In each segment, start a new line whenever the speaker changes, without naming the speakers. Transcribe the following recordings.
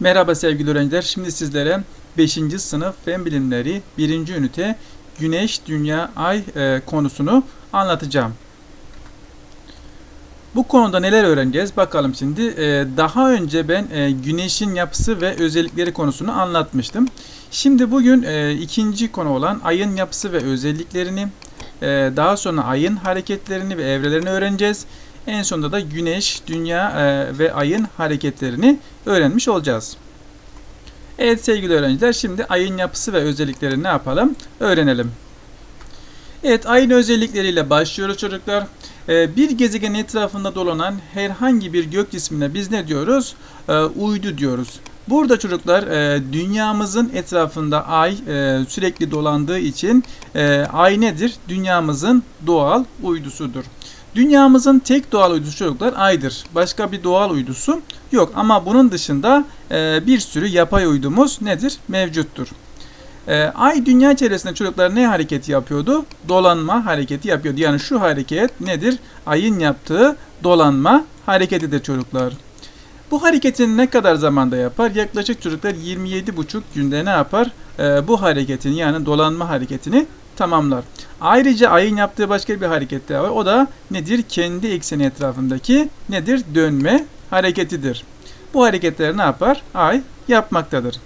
Merhaba sevgili öğrenciler. Şimdi sizlere 5. sınıf Fen Bilimleri 1. ünite Güneş, Dünya, Ay e, konusunu anlatacağım. Bu konuda neler öğreneceğiz? Bakalım şimdi. E, daha önce ben e, Güneşin yapısı ve özellikleri konusunu anlatmıştım. Şimdi bugün e, ikinci konu olan Ayın yapısı ve özelliklerini, e, daha sonra Ayın hareketlerini ve evrelerini öğreneceğiz. En sonunda da Güneş, Dünya e, ve Ayın hareketlerini öğrenmiş olacağız. Evet sevgili öğrenciler şimdi ayın yapısı ve özelliklerini ne yapalım? Öğrenelim. Evet ayın özellikleriyle başlıyoruz çocuklar. Ee, bir gezegenin etrafında dolanan herhangi bir gök cismine biz ne diyoruz? Ee, uydu diyoruz. Burada çocuklar e, dünyamızın etrafında ay e, sürekli dolandığı için e, ay nedir? Dünyamızın doğal uydusudur. Dünyamızın tek doğal uydusu çocuklar aydır. Başka bir doğal uydusu yok ama bunun dışında e, bir sürü yapay uydumuz nedir? Mevcuttur. E, ay dünya çevresinde çocuklar ne hareketi yapıyordu? Dolanma hareketi yapıyordu. Yani şu hareket nedir? Ayın yaptığı dolanma hareketidir çocuklar. Bu hareketini ne kadar zamanda yapar? Yaklaşık çocuklar 27,5 günde ne yapar? E, bu hareketini yani dolanma hareketini tamamlar. Ayrıca ayın yaptığı başka bir hareket daha var. O da nedir? Kendi ekseni etrafındaki nedir? Dönme hareketidir. Bu hareketleri ne yapar? Ay yapmaktadır.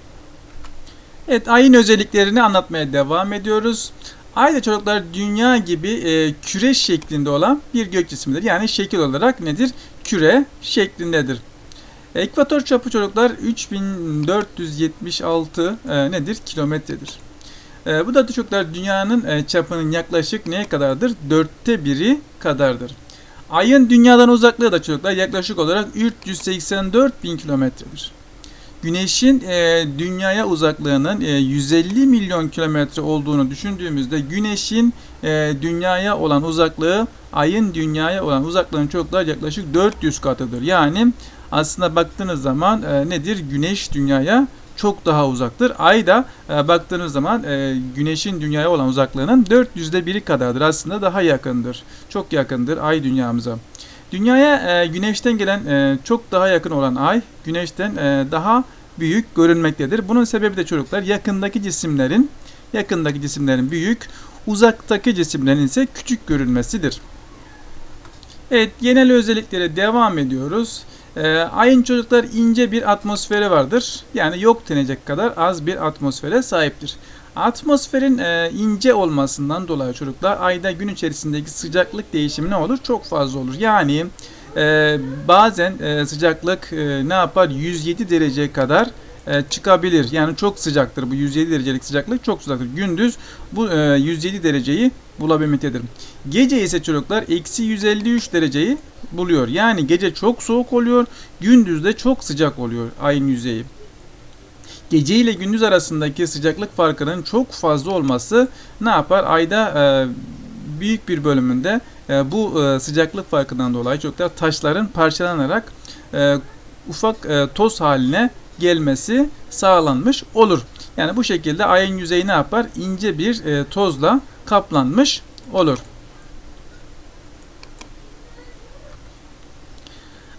Evet ayın özelliklerini anlatmaya devam ediyoruz. Ay da çocuklar dünya gibi e, küre şeklinde olan bir gök cismidir. Yani şekil olarak nedir? Küre şeklindedir. Ekvator çapı çocuklar 3476 e, nedir? Kilometredir. E, bu da çocuklar dünyanın e, çapının yaklaşık neye kadardır? Dörtte biri kadardır. Ayın dünyadan uzaklığı da çocuklar yaklaşık olarak 384 bin kilometredir. Güneşin e, dünyaya uzaklığının e, 150 milyon kilometre olduğunu düşündüğümüzde Güneşin e, dünyaya olan uzaklığı Ayın dünyaya olan uzaklığının çocuklar yaklaşık 400 katıdır. Yani aslında baktığınız zaman e, nedir? Güneş dünyaya çok daha uzaktır. Ay da e, baktığınız zaman e, Güneş'in dünyaya olan uzaklığının 400'de biri kadardır. Aslında daha yakındır. Çok yakındır Ay dünyamıza. Dünyaya e, Güneş'ten gelen e, çok daha yakın olan Ay, Güneş'ten e, daha büyük görünmektedir. Bunun sebebi de çocuklar yakındaki cisimlerin yakındaki cisimlerin büyük, uzaktaki cisimlerin ise küçük görünmesidir. Evet, genel özelliklere devam ediyoruz. E, ayın çocuklar ince bir atmosferi vardır. Yani yok denecek kadar az bir atmosfere sahiptir. Atmosferin e, ince olmasından dolayı çocuklar ayda gün içerisindeki sıcaklık değişimi ne olur? Çok fazla olur. Yani e, bazen e, sıcaklık ne yapar? 107 derece kadar çıkabilir. Yani çok sıcaktır bu 107 derecelik sıcaklık çok sıcaktır. Gündüz bu e, 107 dereceyi bulabilmektedir. Gece ise çocuklar eksi 153 dereceyi buluyor. Yani gece çok soğuk oluyor, gündüz de çok sıcak oluyor ayın yüzeyi. Gece ile gündüz arasındaki sıcaklık farkının çok fazla olması ne yapar? Ayda e, büyük bir bölümünde e, bu e, sıcaklık farkından dolayı çocuklar taşların parçalanarak e, ufak e, toz haline gelmesi sağlanmış olur. Yani bu şekilde ayın yüzeyi ne yapar? İnce bir e, tozla kaplanmış olur.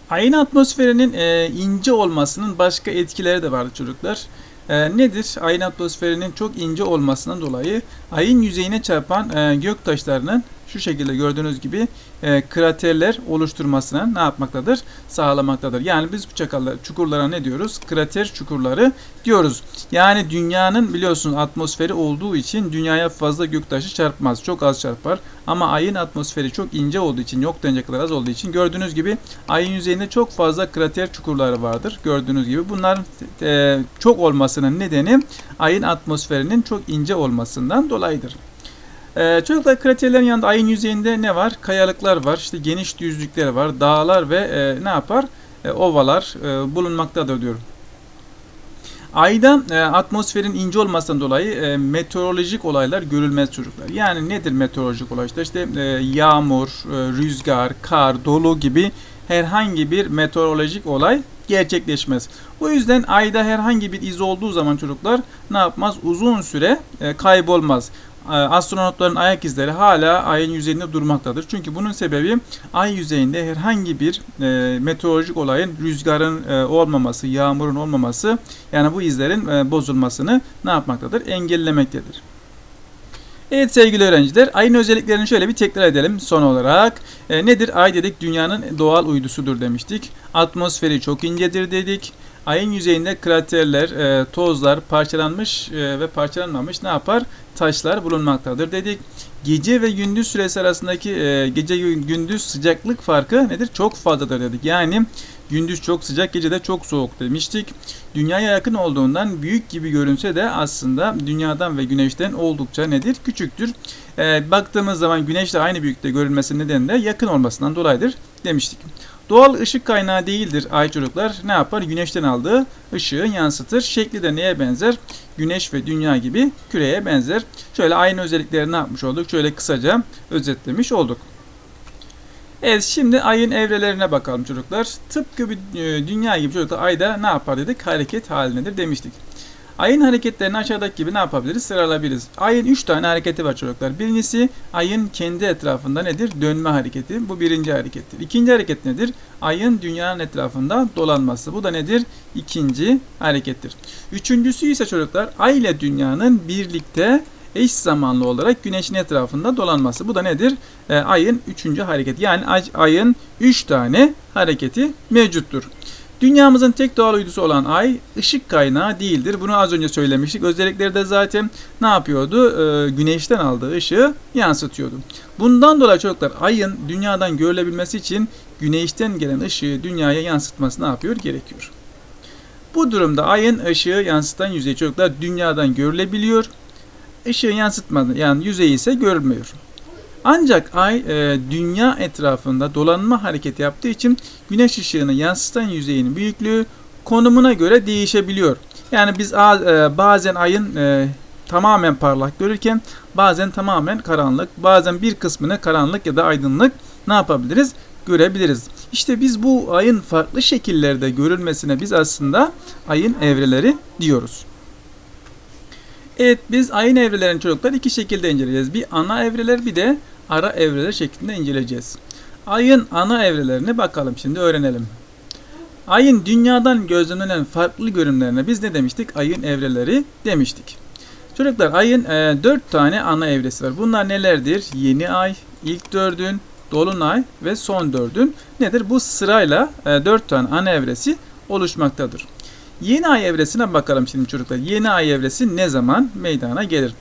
Ayın atmosferinin e, ince olmasının başka etkileri de vardı çocuklar. E, nedir? Ayın atmosferinin çok ince olmasından dolayı ayın yüzeyine çarpan e, gök taşlarının şu şekilde gördüğünüz gibi e, kraterler oluşturmasına ne yapmaktadır? Sağlamaktadır. Yani biz bu çakallar, çukurlara ne diyoruz? Krater çukurları diyoruz. Yani dünyanın biliyorsunuz atmosferi olduğu için dünyaya fazla göktaşı çarpmaz. Çok az çarpar. Ama ayın atmosferi çok ince olduğu için, yok denecek kadar az olduğu için gördüğünüz gibi ayın yüzeyinde çok fazla krater çukurları vardır. Gördüğünüz gibi bunların e, çok olmasının nedeni ayın atmosferinin çok ince olmasından dolayıdır. Ee, çocuklar kraterlerin yanında ayın yüzeyinde ne var? Kayalıklar var, işte geniş düzlükler var, dağlar ve e, ne yapar? E, ovalar e, bulunmaktadır diyor. Ayda e, atmosferin ince olmasından dolayı e, meteorolojik olaylar görülmez çocuklar. Yani nedir meteorolojik olay? İşte, işte e, yağmur, e, rüzgar, kar, dolu gibi herhangi bir meteorolojik olay gerçekleşmez. O yüzden ayda herhangi bir iz olduğu zaman çocuklar ne yapmaz? Uzun süre e, kaybolmaz. E, astronotların ayak izleri hala ayın yüzeyinde durmaktadır. Çünkü bunun sebebi ay yüzeyinde herhangi bir e, meteorolojik olayın, rüzgarın e, olmaması, yağmurun olmaması yani bu izlerin e, bozulmasını ne yapmaktadır? Engellemektedir. Evet sevgili öğrenciler, ayın özelliklerini şöyle bir tekrar edelim son olarak. E, nedir? Ay dedik dünyanın doğal uydusudur demiştik. Atmosferi çok incedir dedik. Ayın yüzeyinde kraterler, e, tozlar, parçalanmış e, ve parçalanmamış ne yapar? Taşlar bulunmaktadır dedik. Gece ve gündüz süresi arasındaki e, gece gündüz sıcaklık farkı nedir? Çok fazladır dedik. Yani gündüz çok sıcak, gece de çok soğuk demiştik. Dünyaya yakın olduğundan büyük gibi görünse de aslında dünyadan ve güneşten oldukça nedir? Küçüktür. E, baktığımız zaman güneşle aynı büyüklükte görülmesi nedeni de yakın olmasından dolayıdır demiştik. Doğal ışık kaynağı değildir ay çocuklar. Ne yapar? Güneşten aldığı ışığı yansıtır. Şekli de neye benzer? Güneş ve dünya gibi küreye benzer. Şöyle aynı özelliklerini ne yapmış olduk? Şöyle kısaca özetlemiş olduk. Evet şimdi ayın evrelerine bakalım çocuklar. Tıpkı bir e, dünya gibi çocuklar ayda ne yapar dedik? Hareket halindedir demiştik. Ayın hareketlerini aşağıdaki gibi ne yapabiliriz? Sıralayabiliriz. Ayın 3 tane hareketi var çocuklar. Birincisi ayın kendi etrafında nedir? Dönme hareketi. Bu birinci harekettir. İkinci hareket nedir? Ayın dünyanın etrafında dolanması. Bu da nedir? İkinci harekettir. Üçüncüsü ise çocuklar ay ile dünyanın birlikte eş zamanlı olarak güneşin etrafında dolanması. Bu da nedir? E, ayın üçüncü hareketi. Yani ay, ayın üç tane hareketi mevcuttur. Dünyamızın tek doğal uydusu olan ay ışık kaynağı değildir. Bunu az önce söylemiştik. Özellikleri de zaten ne yapıyordu? Ee, güneşten aldığı ışığı yansıtıyordu. Bundan dolayı çocuklar ayın dünyadan görülebilmesi için güneşten gelen ışığı dünyaya yansıtması ne yapıyor? Gerekiyor. Bu durumda ayın ışığı yansıtan yüzey çocuklar dünyadan görülebiliyor. Işığı yansıtmadı yani yüzeyi ise görülmüyor. Ancak ay e, dünya etrafında dolanma hareketi yaptığı için güneş ışığını yansıtan yüzeyinin büyüklüğü konumuna göre değişebiliyor. Yani biz e, bazen ayın e, tamamen parlak görürken bazen tamamen karanlık, bazen bir kısmını karanlık ya da aydınlık ne yapabiliriz? Görebiliriz. İşte biz bu ayın farklı şekillerde görülmesine biz aslında ayın evreleri diyoruz. Evet biz ayın evrelerini çocuklar iki şekilde inceleyeceğiz. Bir ana evreler bir de ara evreler şeklinde inceleyeceğiz. Ayın ana evrelerini bakalım şimdi öğrenelim. Ayın dünyadan gözlemlenen farklı görünümlerine biz ne demiştik? Ayın evreleri demiştik. Çocuklar ayın e, 4 tane ana evresi var. Bunlar nelerdir? Yeni ay, ilk dördün, dolunay ve son dördün nedir? Bu sırayla e, 4 tane ana evresi oluşmaktadır. Yeni ay evresine bakalım şimdi çocuklar. Yeni ay evresi ne zaman meydana gelir?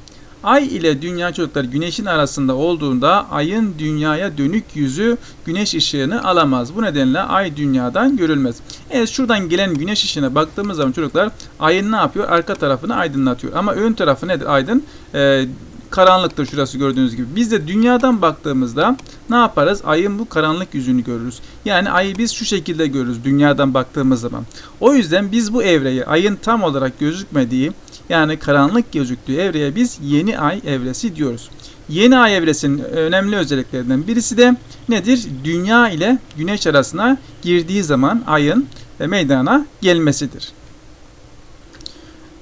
Ay ile dünya çocuklar güneşin arasında olduğunda ayın dünyaya dönük yüzü güneş ışığını alamaz. Bu nedenle ay dünyadan görülmez. Evet şuradan gelen güneş ışığına baktığımız zaman çocuklar ayın ne yapıyor? Arka tarafını aydınlatıyor. Ama ön tarafı nedir aydın? Ee, karanlıktır şurası gördüğünüz gibi. Biz de dünyadan baktığımızda ne yaparız? Ayın bu karanlık yüzünü görürüz. Yani ayı biz şu şekilde görürüz dünyadan baktığımız zaman. O yüzden biz bu evreyi ayın tam olarak gözükmediği yani karanlık gözüktüğü evreye biz yeni ay evresi diyoruz. Yeni ay evresinin önemli özelliklerinden birisi de nedir? Dünya ile güneş arasına girdiği zaman ayın meydana gelmesidir.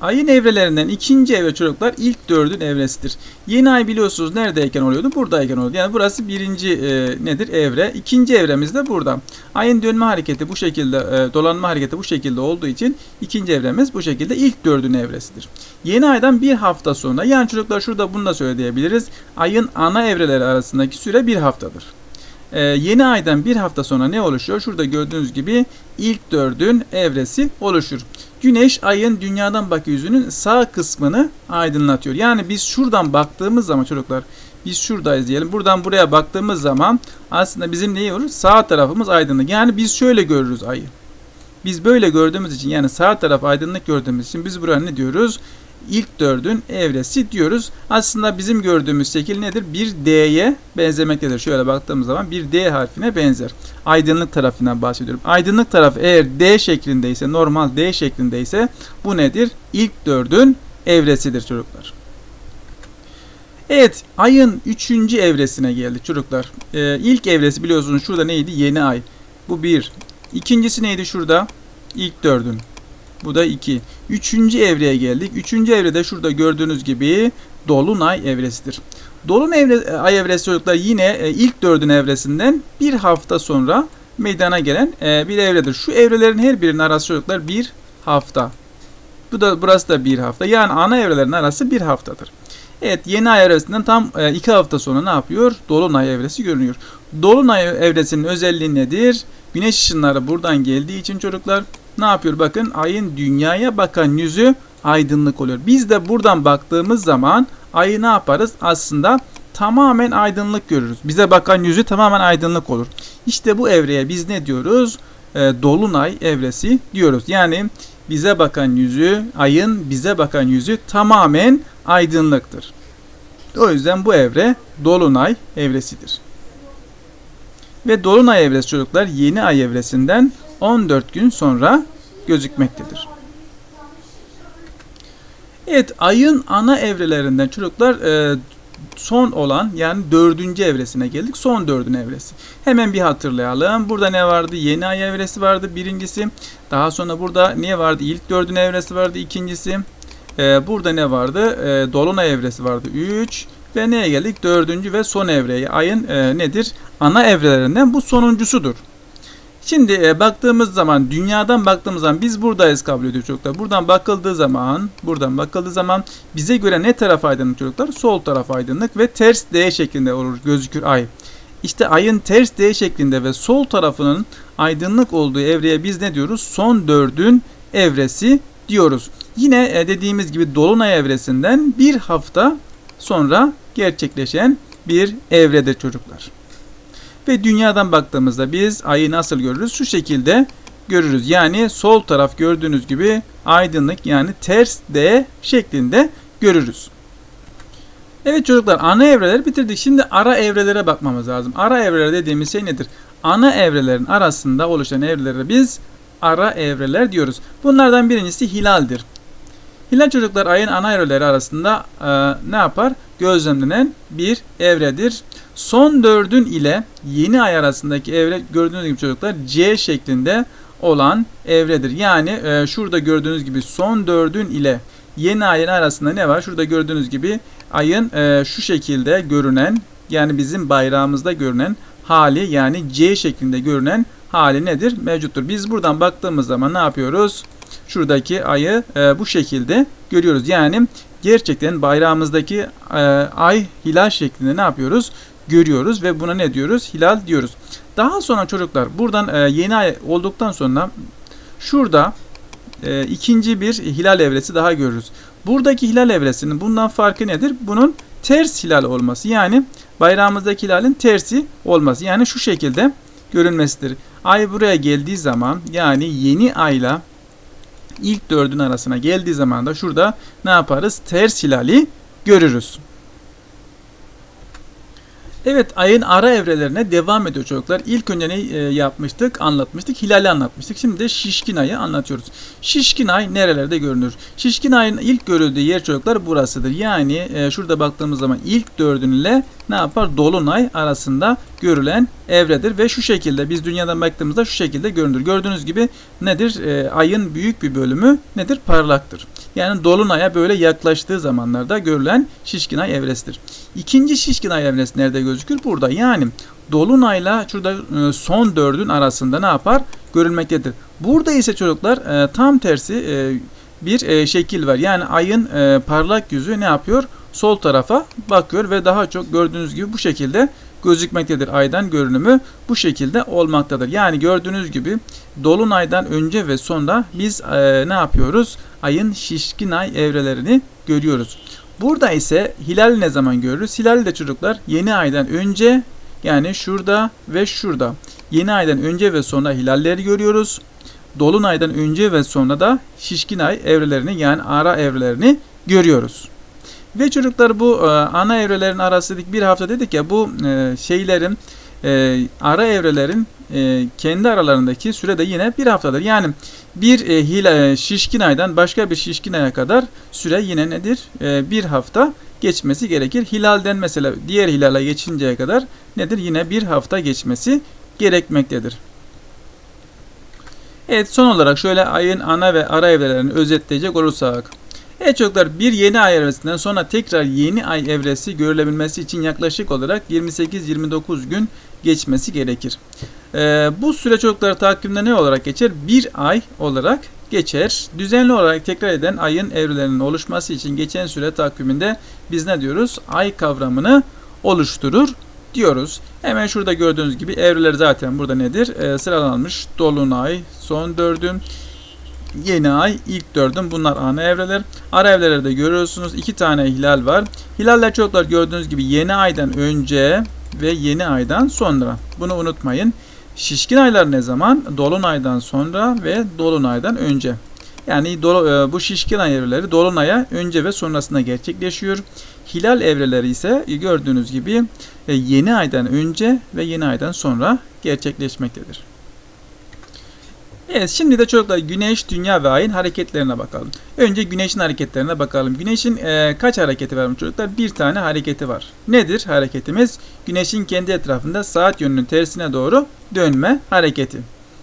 Ayın evrelerinden ikinci evre çocuklar ilk dördün evresidir. Yeni ay biliyorsunuz neredeyken oluyordu? Buradayken oluyordu. Yani burası birinci e, nedir? Evre. İkinci evremiz de burada. Ayın dönme hareketi bu şekilde, e, dolanma hareketi bu şekilde olduğu için ikinci evremiz bu şekilde ilk dördün evresidir. Yeni aydan bir hafta sonra yani çocuklar şurada bunu da söyleyebiliriz. Ayın ana evreleri arasındaki süre bir haftadır. Ee, yeni aydan bir hafta sonra ne oluşuyor? Şurada gördüğünüz gibi ilk dördün evresi oluşur. Güneş ayın dünyadan bak yüzünün sağ kısmını aydınlatıyor. Yani biz şuradan baktığımız zaman çocuklar biz şuradayız diyelim. Buradan buraya baktığımız zaman aslında bizim neyi olur? Sağ tarafımız aydınlık. Yani biz şöyle görürüz ayı. Biz böyle gördüğümüz için yani sağ taraf aydınlık gördüğümüz için biz buraya ne diyoruz? İlk dördün evresi diyoruz. Aslında bizim gördüğümüz şekil nedir? Bir D'ye benzemektedir. Şöyle baktığımız zaman bir D harfine benzer. Aydınlık tarafından bahsediyorum. Aydınlık taraf eğer D şeklindeyse, normal D şeklindeyse bu nedir? İlk dördün evresidir çocuklar. Evet, ayın üçüncü evresine geldik çocuklar. Ee, ilk evresi biliyorsunuz şurada neydi? Yeni ay. Bu bir. İkincisi neydi şurada? İlk dördün. Bu da 2. Üçüncü evreye geldik. Üçüncü evrede şurada gördüğünüz gibi Dolunay evresidir. Dolunay evre, ay evresi çocuklar yine e, ilk dördün evresinden bir hafta sonra meydana gelen e, bir evredir. Şu evrelerin her birinin arası çocuklar bir hafta. Bu da burası da bir hafta. Yani ana evrelerin arası bir haftadır. Evet yeni ay evresinden tam e, iki hafta sonra ne yapıyor? Dolunay evresi görünüyor. Dolunay evresinin özelliği nedir? Güneş ışınları buradan geldiği için çocuklar ne yapıyor? Bakın ayın dünyaya bakan yüzü aydınlık oluyor. Biz de buradan baktığımız zaman ayı ne yaparız? Aslında tamamen aydınlık görürüz. Bize bakan yüzü tamamen aydınlık olur. İşte bu evreye biz ne diyoruz? E, Dolunay evresi diyoruz. Yani bize bakan yüzü, ayın bize bakan yüzü tamamen aydınlıktır. O yüzden bu evre Dolunay evresidir. Ve Dolunay evresi çocuklar yeni ay evresinden 14 gün sonra gözükmektedir. Evet ayın ana evrelerinden çocuklar e, son olan yani dördüncü evresine geldik. Son dördün evresi. Hemen bir hatırlayalım. Burada ne vardı? Yeni ay evresi vardı birincisi. Daha sonra burada ne vardı? İlk dördün evresi vardı ikincisi. Ee, burada ne vardı? Ee, Dolunay evresi vardı 3. Ve neye geldik? Dördüncü ve son evreye. Ayın e, nedir? Ana evrelerinden bu sonuncusudur. Şimdi e, baktığımız zaman dünyadan baktığımız zaman biz buradayız kabul ediyor çocuklar. Buradan bakıldığı zaman buradan bakıldığı zaman bize göre ne taraf aydınlık çocuklar? Sol taraf aydınlık ve ters D şeklinde olur gözükür ay. İşte ayın ters D şeklinde ve sol tarafının aydınlık olduğu evreye biz ne diyoruz? Son dördün evresi diyoruz. Yine e, dediğimiz gibi dolunay evresinden bir hafta sonra gerçekleşen bir evredir çocuklar. Ve dünyadan baktığımızda biz ayı nasıl görürüz? Şu şekilde görürüz. Yani sol taraf gördüğünüz gibi aydınlık yani ters D şeklinde görürüz. Evet çocuklar ana evreleri bitirdik. Şimdi ara evrelere bakmamız lazım. Ara evreler dediğimiz şey nedir? Ana evrelerin arasında oluşan evrelere biz ara evreler diyoruz. Bunlardan birincisi hilaldir. Hilal çocuklar ayın ana evreleri arasında e, ne yapar? Gözlemlenen bir evredir. Son dördün ile yeni ay arasındaki evre gördüğünüz gibi çocuklar C şeklinde olan evredir. Yani e, şurada gördüğünüz gibi son dördün ile yeni ayın arasında ne var? Şurada gördüğünüz gibi ayın e, şu şekilde görünen yani bizim bayrağımızda görünen hali yani C şeklinde görünen hali nedir? Mevcuttur. Biz buradan baktığımız zaman ne yapıyoruz? Şuradaki ayı e, bu şekilde görüyoruz. Yani gerçekten bayrağımızdaki e, ay hilal şeklinde ne yapıyoruz? Görüyoruz ve buna ne diyoruz? Hilal diyoruz. Daha sonra çocuklar buradan e, yeni ay olduktan sonra şurada e, ikinci bir hilal evresi daha görürüz. Buradaki hilal evresinin bundan farkı nedir? Bunun ters hilal olması. Yani bayrağımızdaki hilalin tersi olması. Yani şu şekilde görünmesidir. Ay buraya geldiği zaman yani yeni ayla ilk dördün arasına geldiği zaman da şurada ne yaparız? Ters hilali görürüz. Evet ayın ara evrelerine devam ediyor çocuklar. İlk önce ne e, yapmıştık? Anlatmıştık. Hilali anlatmıştık. Şimdi de şişkin ayı anlatıyoruz. Şişkin ay nerelerde görünür? Şişkin ayın ilk görüldüğü yer çocuklar burasıdır. Yani e, şurada baktığımız zaman ilk dördün ile ne yapar? Dolunay arasında görülen evredir ve şu şekilde biz dünyadan baktığımızda şu şekilde görünür. Gördüğünüz gibi nedir? E, ayın büyük bir bölümü nedir? Parlaktır. Yani dolunaya böyle yaklaştığı zamanlarda görülen şişkin ay evresidir. İkinci şişkin ay evresi nerede gözükür? Burada. Yani dolunayla şurada e, son dördün arasında ne yapar? Görülmektedir. Burada ise çocuklar e, tam tersi e, bir şekil var. Yani ayın parlak yüzü ne yapıyor? Sol tarafa bakıyor ve daha çok gördüğünüz gibi bu şekilde gözükmektedir. Aydan görünümü bu şekilde olmaktadır. Yani gördüğünüz gibi dolunaydan önce ve sonra biz ne yapıyoruz? Ayın şişkin ay evrelerini görüyoruz. Burada ise hilal ne zaman görürüz? Hilal de çocuklar yeni aydan önce yani şurada ve şurada. Yeni aydan önce ve sonra hilalleri görüyoruz. Dolunaydan önce ve sonra da şişkin ay evrelerini yani ara evrelerini görüyoruz. Ve çocuklar bu e, ana evrelerin arası dedik bir hafta dedik ya bu e, şeylerin e, ara evrelerin e, kendi aralarındaki süre de yine bir haftadır. Yani bir e, hile, şişkin aydan başka bir şişkin aya kadar süre yine nedir? E, bir hafta geçmesi gerekir. Hilalden mesela diğer hilale geçinceye kadar nedir? Yine bir hafta geçmesi gerekmektedir. Evet son olarak şöyle ayın ana ve ara evrelerini özetleyecek olursak. Evet çocuklar bir yeni ay evresinden sonra tekrar yeni ay evresi görülebilmesi için yaklaşık olarak 28-29 gün geçmesi gerekir. Ee, bu süre çocuklar takvimde ne olarak geçer? Bir ay olarak geçer. Düzenli olarak tekrar eden ayın evrelerinin oluşması için geçen süre takviminde biz ne diyoruz? Ay kavramını oluşturur diyoruz. Hemen şurada gördüğünüz gibi evreler zaten burada nedir? Ee, sıralanmış. Dolunay, son dördüm, yeni ay, ilk dördüm. Bunlar ana evreler. Ara evrelerde görüyorsunuz iki tane hilal var. Hilaller çocuklar gördüğünüz gibi yeni aydan önce ve yeni aydan sonra. Bunu unutmayın. Şişkin aylar ne zaman? Dolunaydan sonra ve dolunaydan önce. Yani e, bu şişkin ay evreleri dolunaya önce ve sonrasında gerçekleşiyor. Hilal evreleri ise gördüğünüz gibi e, yeni aydan önce ve yeni aydan sonra gerçekleşmektedir. Evet şimdi de çocuklar güneş, dünya ve ayın hareketlerine bakalım. Önce güneşin hareketlerine bakalım. Güneşin e, kaç hareketi var mı çocuklar? Bir tane hareketi var. Nedir hareketimiz? Güneşin kendi etrafında saat yönünün tersine doğru dönme hareketi.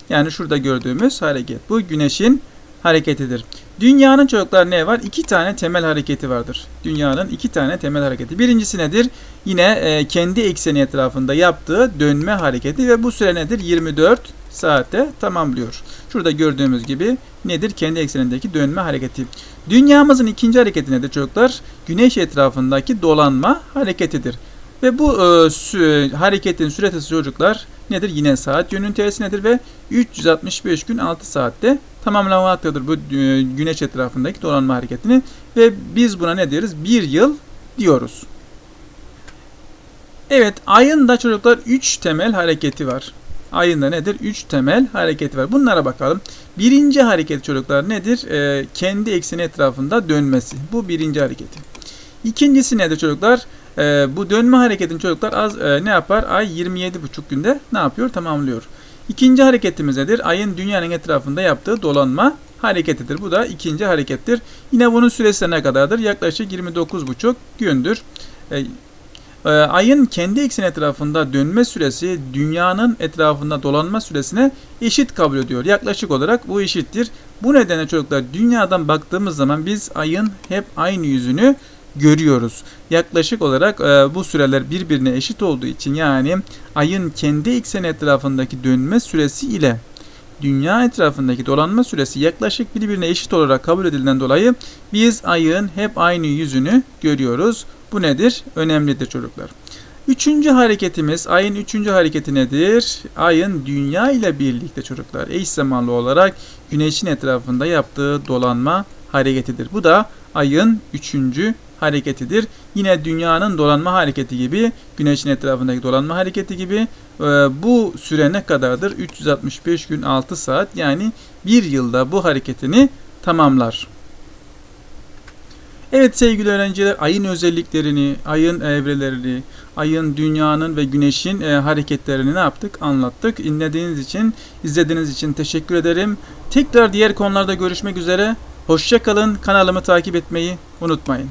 Yani şurada gördüğümüz hareket. Bu güneşin hareketidir. Dünyanın çocuklar ne var? İki tane temel hareketi vardır. Dünyanın iki tane temel hareketi. Birincisi nedir? Yine e, kendi ekseni etrafında yaptığı dönme hareketi ve bu süre nedir? 24 saatte tamamlıyor. Şurada gördüğümüz gibi nedir? Kendi eksenindeki dönme hareketi. Dünyamızın ikinci hareketi nedir çocuklar? Güneş etrafındaki dolanma hareketidir. Ve bu e, sü, hareketin süresi çocuklar nedir? Yine saat yönünün tersinedir ve 365 gün 6 saatte tamamlamaktadır bu e, güneş etrafındaki dolanma hareketini ve biz buna ne diyoruz? Bir yıl diyoruz. Evet, ayın da çocuklar 3 temel hareketi var. Ayın da nedir? 3 temel hareketi var. Bunlara bakalım. Birinci hareket çocuklar nedir? E, kendi ekseni etrafında dönmesi. Bu birinci hareketi. İkincisi nedir çocuklar? E, bu dönme hareketin çocuklar az e, ne yapar? Ay 27,5 günde ne yapıyor? Tamamlıyor. İkinci hareketimiz nedir? Ayın dünyanın etrafında yaptığı dolanma hareketidir. Bu da ikinci harekettir. Yine bunun süresi ne kadardır? Yaklaşık 29,5 gündür. E, ayın kendi ekseni etrafında dönme süresi dünyanın etrafında dolanma süresine eşit kabul ediyor. Yaklaşık olarak bu eşittir. Bu nedenle çocuklar dünyadan baktığımız zaman biz ayın hep aynı yüzünü görüyoruz. Yaklaşık olarak e, bu süreler birbirine eşit olduğu için yani ayın kendi ekseni etrafındaki dönme süresi ile dünya etrafındaki dolanma süresi yaklaşık birbirine eşit olarak kabul edildiğinden dolayı biz ayın hep aynı yüzünü görüyoruz. Bu nedir? Önemlidir çocuklar. Üçüncü hareketimiz, ayın üçüncü hareketi nedir? Ayın dünya ile birlikte çocuklar eş zamanlı olarak güneşin etrafında yaptığı dolanma hareketidir. Bu da ayın üçüncü hareketidir. Yine dünyanın dolanma hareketi gibi, güneşin etrafındaki dolanma hareketi gibi e, bu süre ne kadardır? 365 gün 6 saat yani bir yılda bu hareketini tamamlar. Evet sevgili öğrenciler ayın özelliklerini, ayın evrelerini, ayın, dünyanın ve güneşin e, hareketlerini ne yaptık? Anlattık. İnlediğiniz için, izlediğiniz için teşekkür ederim. Tekrar diğer konularda görüşmek üzere. Hoşçakalın. Kanalımı takip etmeyi unutmayın.